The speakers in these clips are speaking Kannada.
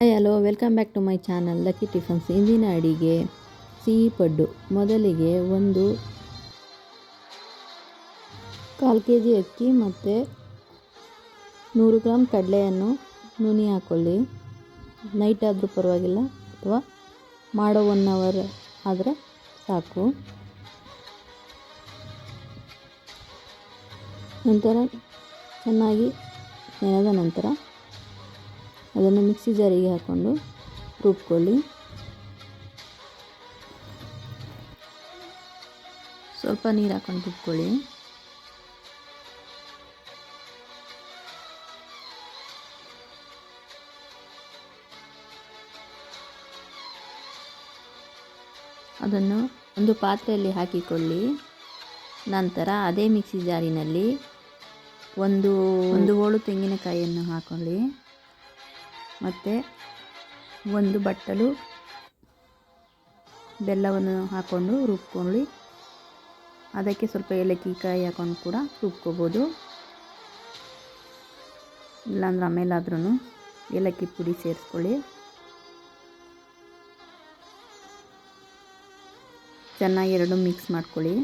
Hi hello welcome back to my channel lucky tiffins ಇಂದಿನ ಅಡಿಗೆ ಸಿಹಿ ಪಡ್ಡು ಮೊದಲಿಗೆ ಒಂದು ಕಾಲು ಕೆ ಜಿ ಅಕ್ಕಿ ಮತ್ತು ನೂರು ಗ್ರಾಮ್ ಕಡಲೆಯನ್ನು ನುನಿ ಹಾಕ್ಕೊಳ್ಳಿ ನೈಟ್ ಆದರೂ ಪರವಾಗಿಲ್ಲ, ಅಥವಾ ಮಾಡೋ ಒನ್ ಅವರ್ ಆದರೆ ಸಾಕು. ನಂತರ ಚೆನ್ನಾಗಿ ನೆನೆದ ನಂತರ ಅದನ್ನು ಮಿಕ್ಸಿ ಜಾರಿಗೆ ಹಾಕ್ಕೊಂಡು ರುಬ್ಕೊಳ್ಳಿ. ಸ್ವಲ್ಪ ನೀರು ಹಾಕೊಂಡು ರುಬ್ಕೊಳ್ಳಿ. ಅದನ್ನು ಒಂದು ಪಾತ್ರೆಯಲ್ಲಿ ಹಾಕಿಕೊಳ್ಳಿ. ನಂತರ ಅದೇ ಮಿಕ್ಸಿ ಜಾರಿನಲ್ಲಿ ಒಂದು ಒಂದು ಹೋಳು ತೆಂಗಿನಕಾಯಿಯನ್ನು ಹಾಕೊಳ್ಳಿ. ಮತ್ತು ಒಂದು ಬಟ್ಟಲು ಬೆಲ್ಲವನ್ನು ಹಾಕ್ಕೊಂಡು ರುಬ್ಕೊಳ್ಳಿ. ಅದಕ್ಕೆ ಸ್ವಲ್ಪ ಏಲಕ್ಕಿ ಕಾಯಿ ಹಾಕೊಂಡು ಕೂಡ ರುಬ್ಕೋಬೋದು. ಇಲ್ಲಾಂದ್ರೆ ಆಮೇಲಾದ್ರೂ ಏಲಕ್ಕಿ ಪುಡಿ ಸೇರಿಸ್ಕೊಳ್ಳಿ. ಚೆನ್ನಾಗಿ ಎರಡು ಮಿಕ್ಸ್ ಮಾಡ್ಕೊಳ್ಳಿ.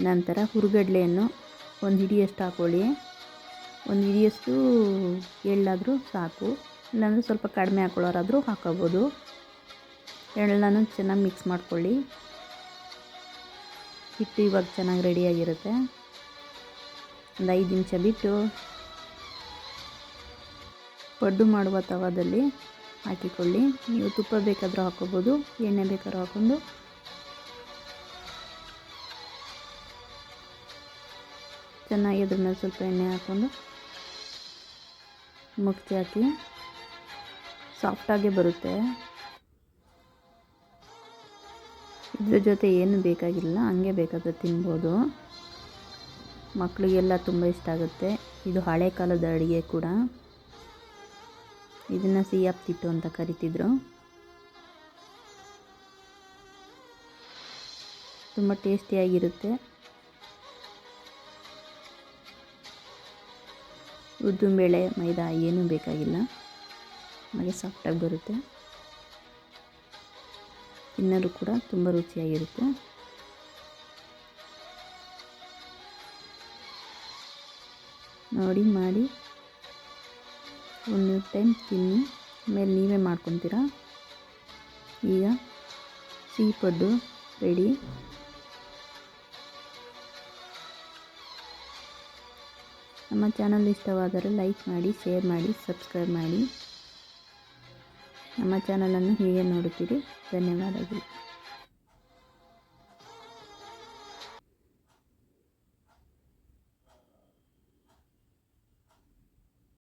ನಂತರ ಹುರುಗಡ್ಲೆಯನ್ನು ಒಂದು ಹಿಡಿಯಷ್ಟು ಹಾಕ್ಕೊಳ್ಳಿ ಒಂದು ಹಿಡಿಯಷ್ಟು ಎಳ್ಳಾದರೂ ಸಾಕು. ಇಲ್ಲಾಂದರೆ ಸ್ವಲ್ಪ ಕಡಿಮೆ ಹಾಕೊಳ್ಳೋರಾದರೂ ಹಾಕೋಬೋದು. ಎಳ್ಳನ್ನು ಚೆನ್ನಾಗಿ ಮಿಕ್ಸ್ ಮಾಡ್ಕೊಳ್ಳಿ. ಹಿಟ್ಟು ಇವಾಗ ಚೆನ್ನಾಗಿ ರೆಡಿಯಾಗಿರುತ್ತೆ ಒಂದು ಐದು ನಿಮಿಷ ಬಿಟ್ಟು ಪಡ್ಡು ಮಾಡುವ ತವಾದಲ್ಲಿ ಹಾಕಿಕೊಳ್ಳಿ. ನೀವು ತುಪ್ಪ ಬೇಕಾದರೂ ಹಾಕೋಬೋದು, ಎಣ್ಣೆ ಬೇಕಾದ್ರೂ ಹಾಕ್ಕೊಂಡು ಚೆನ್ನಾಗಿ ಅದ್ರ ಮೇಲೆ ಸ್ವಲ್ಪ ಎಣ್ಣೆ ಹಾಕ್ಕೊಂಡು ಮುಚ್ಚಿ ಹಾಕಿ ಸಾಫ್ಟಾಗೆ ಬರುತ್ತೆ. ಇದ್ರ ಜೊತೆ ಏನು ಬೇಕಾಗಿಲ್ಲ, ಹಂಗೆ ಬೇಕಾದ್ರೆ ತಿನ್ಬೋದು. ಮಕ್ಕಳಿಗೆಲ್ಲ ತುಂಬ ಇಷ್ಟ ಆಗುತ್ತೆ. ಇದು ಹಳೆ ಕಾಲದ ಅಡುಗೆ ಕೂಡ. ಇದನ್ನು ಸಿಹಿಯಾಪ್ತಿಟ್ಟು ಅಂತ ಕರಿತಿದ್ರು. ತುಂಬ ಟೇಸ್ಟಿಯಾಗಿರುತ್ತೆ. ಉದ್ದಿನಬೇಳೆ ಮೈದಾ ಏನೂ ಬೇಕಾಗಿಲ್ಲ. ಹಾಗೆ ಸಾಫ್ಟಾಗಿ ಬರುತ್ತೆ. ತಿನ್ನಲು ಕೂಡ ತುಂಬ ರುಚಿಯಾಗಿರುತ್ತೆ. ನೋಡಿ, ಮಾಡಿ. ಒಂದು ಟೈಮ್ ತಿನ್ನಿ. ಆಮೇಲೆ ನೀವೇ ಮಾಡ್ಕೊತೀರಾ? ಈಗ ಸಿಹಿ ಪಡ್ಡು ರೆಡಿ. ನಮ್ಮ ಚಾನಲ್ ಇಷ್ಟವಾದರೆ ಲೈಕ್ ಮಾಡಿ ಶೇರ್ ಮಾಡಿ ಸಬ್ಸ್ಕ್ರೈಬ್ ಮಾಡಿ. ನಮ್ಮ ಚಾನಲನ್ನು ಹೀಗೆ ನೋಡುತ್ತೀರಿ. ಧನ್ಯವಾದಗಳು.